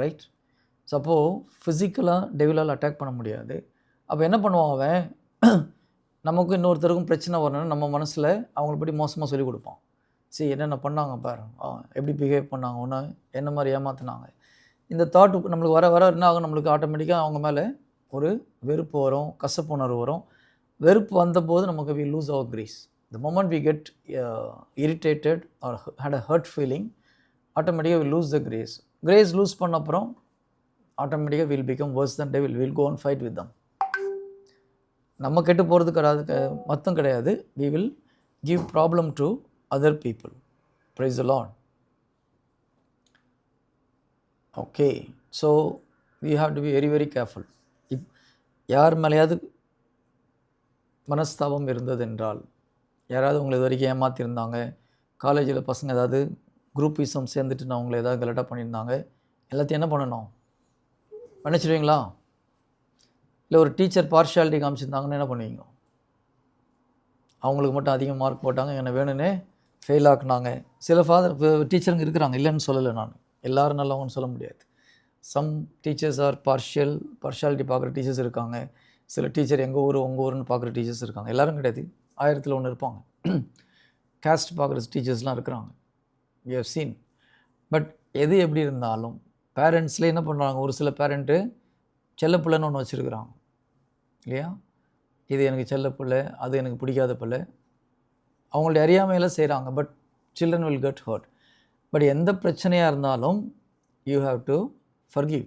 Right suppose ஃபிசிக்கலாக டெவிலால் attack பண்ண முடியாது. அப்போ என்ன பண்ணுவான் அவன்? நமக்கும் இன்னொருத்தருக்கும் பிரச்சனை வரணும்னா நம்ம மனசில் அவங்கள பற்றி மோசமாக சொல்லி கொடுப்பான். சரி என்னென்ன பண்ணாங்க பாரு. எப்படி பிஹேவ் பண்ணாங்க ஒன்று என்ன மாதிரி ஏமாத்தினாங்க? இந்த தாட் நம்மளுக்கு வர வர என்ன ஆகும்? நம்மளுக்கு ஆட்டோமேட்டிக்காக அவங்க மேலே ஒரு வெறுப்பு வரும் கசப்புணர்வு வரும். வெறுப்பு வந்தபோது நமக்கு we lose our grace the moment we get irritated or hate a hurt feeling ஆட்டோமேட்டிக்காக we lose the grace grace lose பண்ண அப்புறம் ஆட்டோமேட்டிக்காக will become worse then they will go and fight with them நம்ம கெட்டு போகிறது கிடையாது மொத்தம் கிடையாது. We will give problem to other people praise the Lord okay so we have to be very very careful if யார் மேலேயாவது மனஸ்தாபம் இருந்தது என்றால் யாராவது உங்களை இது வரைக்கும் ஏமாற்றிருந்தாங்க காலேஜில் பசங்க ஏதாவது குரூப்பிசம் சேர்ந்துட்டு நான் உங்களை ஏதாவது கலட்டாக பண்ணியிருந்தாங்க. எல்லாத்தையும் என்ன பண்ணணும்? மன்னிச்சிடுவீங்களா? இல்லை ஒரு டீச்சர் பார்ஷியாலிட்டி காமிச்சிருந்தாங்கன்னு என்ன பண்ணுவீங்க? அவங்களுக்கு மட்டும் அதிக மார்க் போட்டாங்க என்னை வேணும்னே ஃபெயில் ஆக்குனாங்க. சில ஃபாதர் டீச்சருங்க இருக்கிறாங்க இல்லைன்னு சொல்லலை நான். எல்லோரும் நல்லவங்கன்னு சொல்ல முடியாது. Some teachers are partial partiality பார்க்குற டீச்சர்ஸ் இருக்காங்க. சில டீச்சர் எங்கள் ஊர் உங்கள் ஊர்னு பார்க்குற டீச்சர்ஸ் இருக்காங்க. எல்லோரும் கிடையாது. ஆயிரத்தில் ஒன்று இருப்பாங்க. காஸ்ட் பார்க்குற டீச்சர்ஸ்லாம் இருக்கிறாங்க. வி ஹவ் சீன் பட் எது எப்படி இருந்தாலும் பேரண்ட்ஸில் என்ன பண்ணுறாங்க ஒரு சில பேரண்ட்டு செல்லப்பிள்ளைன்னு ஒன்று வச்சுருக்குறாங்க இல்லையா? இது எனக்கு செல்ல பிள்ளை அது எனக்கு பிடிக்காத பிள்ளை. அவங்களுடைய அறியாமையில் செய்கிறாங்க but children will get hurt but எந்த பிரச்சனையாக இருந்தாலும் யூ ஹாவ் டு ஃபர்கிவ்